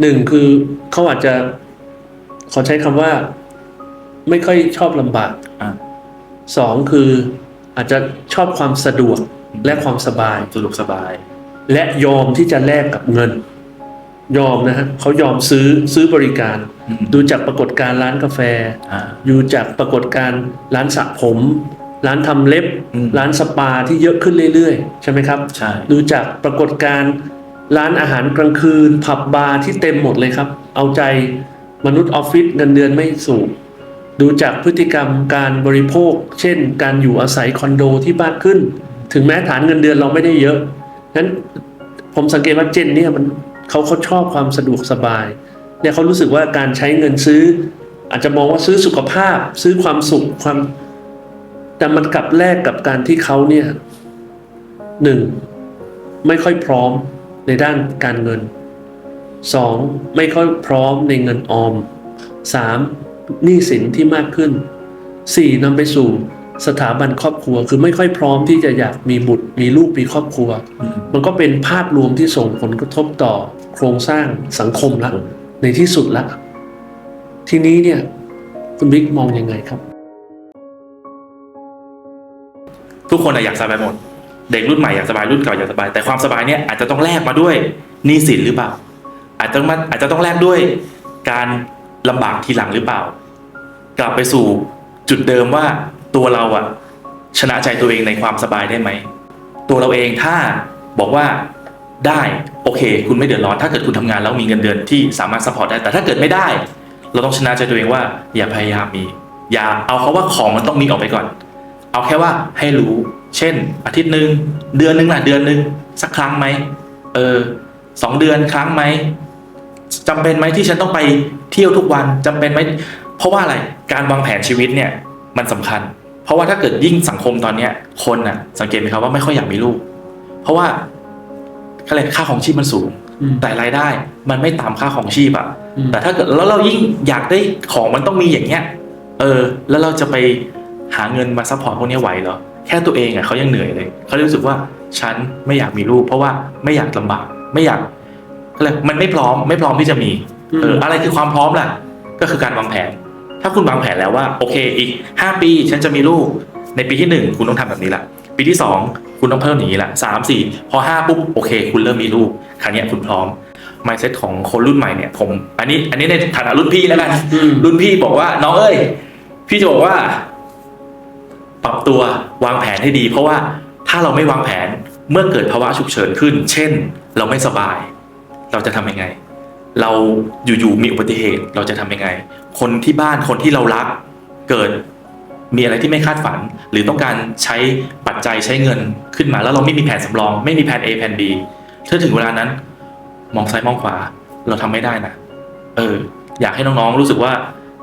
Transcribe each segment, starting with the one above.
หนึ่งคือเขาอาจจะขอใช้คำว่า ไม่ค่อยชอบลำบากอะ สองคืออาจจะชอบความสะดวกและความสบาย สะดวกสบาย และยอมที่จะแลกกับเงิน ยอมนะฮะเขายอมซื้อซื้อบริการ อืม ดูจากปรากฏการณ์ร้านกาแฟ อ่า ดูจากปรากฏการณ์ร้านสระผม ร้านทำเล็บ อืม ร้านสปาที่เยอะขึ้นเรื่อยๆ ใช่ไหมครับ ใช่ ดูจากปรากฏการณ์ ร้านอาหารกลางคืน ผับบาร์ที่เต็มหมดเลยครับ เอาใจมนุษย์ออฟฟิศเงินเดือนไม่สูง ดูจากพฤติกรรมการบริโภค เช่น การอยู่อาศัยคอนโดที่มากขึ้น ถึงแม้ฐานเงินเดือนเราไม่ได้เยอะนั้นผมสังเกตว่าเจนเนี่ยมันเขาเขาชอบความสะดวกสบายเนี่ยเขารู้สึกว่าการใช้เงินซื้อ อาจจะมองว่าซื้อสุขภาพ ซื้อความสุขความแต่มันกลับแลกกับการที่เขาเนี่ยหนึ่งไม่ค่อยพร้อม ในด้านการเงิน 2. ไม่ค่อยพร้อมในเงินออม 3. หนี้สินที่มากขึ้น 4. นำไปสู่สถาบันครอบครัว คือไม่ค่อยพร้อมที่จะอยากมีบุตรมีลูกมีครอบครัว มันก็เป็นภาพรวมที่ส่งผลกระทบต่อโครงสร้างสังคมละในที่สุดละ ทีนี้เนี่ยคุณบิ๊กมองยังไงครับ ทุกคนอะอยากสบายหมด เด็กรุ่นใหม่อยากสบายรุ่นเก่าอยากสบาย แต่ความสบายเนี่ยอาจจะต้องแลกมาด้วยหนี้สินหรือเปล่า อาจจะมาอาจจะต้องแลกด้วยการลำบากทีหลังหรือเปล่า กลับไปสู่จุดเดิมว่าตัวเราอะชนะใจตัวเองในความสบายได้ไหมตัวเราเองถ้าบอกว่าได้โอเค คุณไม่เดือดร้อน ถ้าเกิดคุณทำงานแล้วมีเงินเดือนที่สามารถซัพพอร์ตได้แต่ถ้าเกิดไม่ได้ เราต้องชนะใจตัวเองว่า อย่าพยายามมี อย่าเอาเขาว่าของมันต้องมีออกไปก่อน เอาแค่ว่าให้รู้ เช่น อาทิตย์หนึ่งเดือนหนึ่งล่ะเดือนหนึ่งสักครั้งไหมเออสองเดือนครั้งไหมจำเป็นไหมที่ฉันต้องไปเที่ยวทุกวันจำเป็นไหมเพราะว่าอะไรการวางแผนชีวิตเนี่ยมันสำคัญ เพราะว่าถ้าเกิดยิ่งสังคมตอนเนี้ยคนน่ะ สังเกตไหมครับว่าไม่ค่อยอยากมีลูก เพราะว่าอะไรค่าของชีพมันสูงอืมแต่รายได้มันไม่ตามค่าของชีพอะอืมแต่ถ้าเกิดแล้วเรายิ่งอยากได้ของมันต้องมีอย่างเงี้ย เออ แล้วเราจะไป หาเงินมาซัพพอร์ตพวกเนี้ยไหวเหรอแค่ตัวเองอะเขายังเหนื่อยเลยเขาเลยรู้สึกว่าฉันไม่อยากมีลูกเพราะว่าไม่อยากลำบากไม่อยากอะไรมันไม่พร้อมไม่พร้อมที่จะมีเอออะไรคือความพร้อมล่ะ ก็คือการวางแผน ถ้าคุณวางแผนแล้วว่าโอเคอีกห้าปีฉันจะมีลูก ในปีที่หนึ่งคุณต้องทำแบบนี้ละปีที่สองคุณต้องเพิ่มอย่างนี้ละสามสี่พอห้าปุ๊บโอเค คุณเริ่มมีลูกคราวเนี้ยคุณพร้อม mindset ของคนรุ่นใหม่เนี่ยผมอันนี้อันนี้ในฐานะรุ่นพี่แล้วกันอืมรุ่นพี่บอกว่าน้องเอ้ยพี่จะบอกว่า ปรับตัววางแผนให้ดี เพราะว่าถ้าเราไม่วางแผนเมื่อเกิดภาวะฉุกเฉินขึ้น เช่น เราไม่สบาย เราจะทำยังไง เราอยู่ๆมีอุบัติเหตุเราจะทำยังไง คนที่บ้านคนที่เรารักเกิดมีอะไรที่ไม่คาดฝัน หรือต้องการใช้ปัจจัยใช้เงินขึ้นมา แล้วเราไม่มีแผนสำรอง ไม่มีแผน A แผน B ถ้าถึงเวลานั้น มองซ้ายมองขวาเราทำไม่ได้นะเออ อยากให้น้องๆรู้สึกว่า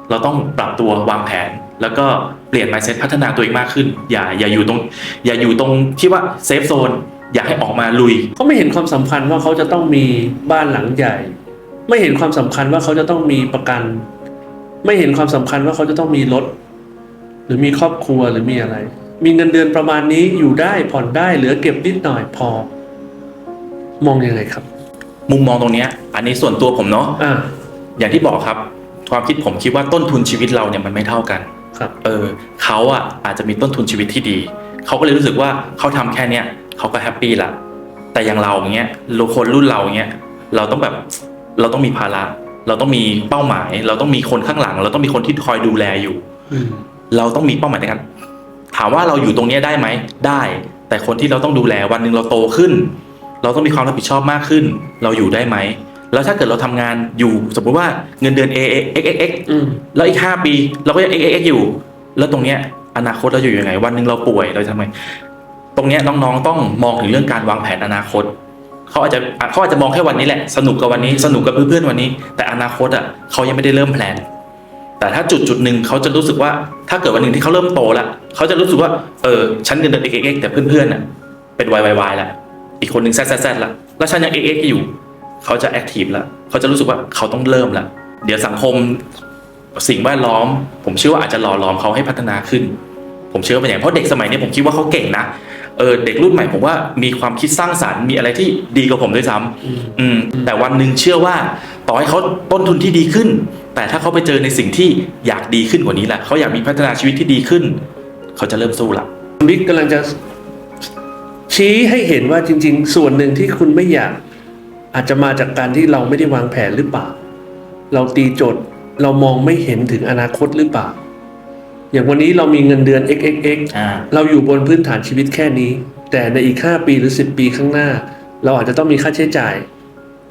เราต้องปรับตัววางแผน แล้วก็เปลี่ยน mindset พัฒนาตัวเองมากขึ้น อย่าอย่าอยู่ตรง อย่าอยู่ตรงที่ว่าเซฟโซนอยากให้ออกมาลุย เขาไม่เห็นความสำคัญว่าเขาจะต้องมีบ้านหลังใหญ่ ไม่เห็นความสำคัญว่าเขาจะต้องมีประกัน ไม่เห็นความสำคัญว่าเขาจะต้องมีรถ หรือมีครอบครัวหรือมีอะไร มีเงินเดือนประมาณนี้อยู่ได้ผ่อนได้เหลือเก็บนิดหน่อยพอ มองยังไงครับ มุมมองตรงเนี้ย อันนี้ส่วนตัวผมเนาะอ่า อย่างที่บอกครับ ความคิดผมคิดว่าต้นทุนชีวิตเราเนี่ยมันไม่เท่ากันครับเออเขาอะอาจจะมีต้นทุนชีวิตที่ดี เขาก็เลยรู้สึกว่าเขาทำแค่เนี้ยเขาก็แฮปปี้ละแต่อย่างเราอย่างเงี้ยคนรุ่นเราอย่างเงี้ยเราต้องแบบเราต้องมีภาระเราต้องมีเป้าหมาย เราต้องมีคนข้างหลัง เราต้องมีคนที่คอยดูแลอยู่อืมเราต้องมีเป้าหมายในการถามว่าเราอยู่ตรงเนี้ยได้ไหมได้ แต่คนที่เราต้องดูแลวันหนึ่งเราโตขึ้น เราต้องมีความรับผิดชอบมากขึ้น เราอยู่ได้ไหม แล้วถ้าเกิดเราทำงานอยู่สมมุติว่าเงินเดือน A X X X อืมแล้วอีกห้าปีเราก็ยัง X X X อยู่ แล้วตรงเนี้ยอนาคตเราอยู่ยังไง วันหนึ่งเราป่วยเราจะทำไงตรงเนี้ยน้องๆต้องมองถึงเรื่องการวางแผนอนาคตเขาอาจจะเขาอาจจะมองแค่วันนี้แหละสนุกกับวันนี้สนุกกับเพื่อนๆวันนี้ แต่อนาคตอะเขายังไม่ได้เริ่มแพลนแต่ถ้าจุดจุดหนึ่งเขาจะรู้สึกว่าถ้าเกิดวันหนึ่งที่เขาเริ่มโตแล้วเขาจะรู้สึกว่าเออฉันเงินเดือน X X X แต่เพื่อนๆน่ะเป็น Y Y Y ละอีกคนหนึ่ง Z Z Z ละแล้วฉันยัง X X อยู่ เขาจะแอคทีฟละเขาจะรู้สึกว่าเขาต้องเริ่มละเดี๋ยวสังคมสิ่งแวดล้อม ผมเชื่อว่าอาจจะหล่อหลอมเขาให้พัฒนาขึ้น ผมเชื่อว่าเป็นอย่างนั้นเพราะเด็กสมัยนี้ผมคิดว่าเขาเก่งนะเออเด็กรุ่นใหม่ผมว่ามีความคิดสร้างสรรค์มีอะไรที่ดีกว่าผมด้วยซ้ำอืมแต่วันหนึ่งเชื่อว่าต่อให้เขาต้นทุนที่ดีขึ้น แต่ถ้าเขาไปเจอในสิ่งที่อยากดีขึ้นกว่านี้แหละเขาอยากมีพัฒนาชีวิตที่ดีขึ้น เขาจะเริ่มสู้ละบิ๊กกำลังจะชี้ให้เห็นว่าจริง ๆ ส่วนหนึ่งที่คุณไม่อยาก อาจจะมาจากการที่เราไม่ได้วางแผนหรือเปล่า เราตีโจทย์เรามองไม่เห็นถึงอนาคตหรือเปล่า อย่างวันนี้เรามีเงินเดือน xxx อ่าเราอยู่บนพื้นฐานชีวิตแค่นี้ แต่ในอีก 5 ปีหรือ 10 ปีข้างหน้า เราอาจจะต้องมีค่าใช้จ่าย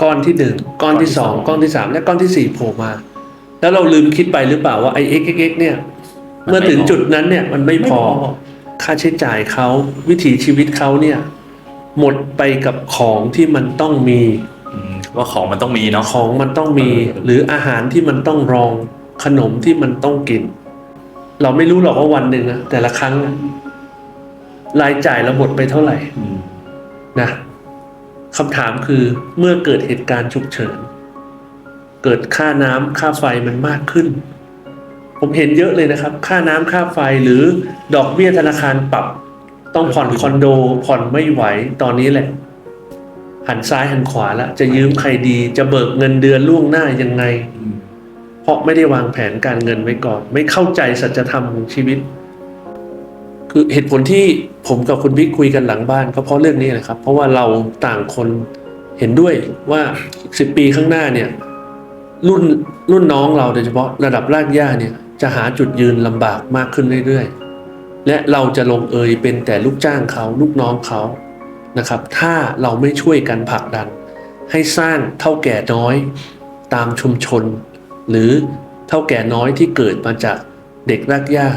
ก้อนที่หนึ่งก้อนที่สองก้อนที่สามและก้อนที่สี่โผล่มา แล้วเราลืมคิดไปหรือเปล่าว่าไอ้ xxx เนี่ยมันไม่เมื่อถึงพอจุดนั้นเนี่ยมันไม่พอไม่พอค่าใช้จ่ายเขาวิถีชีวิตเขาเนี่ยหมดไปกับของที่มันต้องมีอืม ว่าของมันต้องมีเนาะของมันต้องมีเออหรืออาหารที่มันต้องรองขนมที่มันต้องกิน เราไม่รู้หรอกว่าวันหนึ่งนะแต่ละครั้งอะรายจ่ายเราหมดไปเท่าไหร่อืมนะคำถามคือเมื่อเกิดเหตุการณ์ฉุกเฉิน เกิดค่าน้ำค่าไฟมันมากขึ้น ผมเห็นเยอะเลยนะครับ ค่าน้ำค่าไฟหรือดอกเบี้ยธนาคารปรับ ต้องผ่อนคอนโดผ่อนไม่ไหวตอนนี้แหละ หันซ้ายหันขวาละจะยืมใครดี จะเบิกเงินเดือนล่วงหน้ายังไง เพราะไม่ได้วางแผนการเงินไว้ก่อน ไม่เข้าใจสัจธรรมของชีวิต คือเหตุผลที่ผมกับคุณบิ๊กคุยกันหลังบ้านก็เพราะเรื่องนี้แหละครับ เพราะว่าเราต่างคนเห็นด้วยว่าสิบปีข้างหน้าเนี่ย รุ่นรุ่นน้องเราโดยเฉพาะระดับรากหญ้าเนี่ยจะหาจุดยืนลำบากมากขึ้นเรื่อยๆ และเราจะลงเอยเป็นแต่ลูกจ้างเขา ลูกน้องเขา นะครับ ถ้าเราไม่ช่วยกันผลักดัน ให้สร้างเท่าแก่น้อยตามชุมชน หรือเท่าแก่น้อยที่เกิดมาจากเด็กรากหญ้า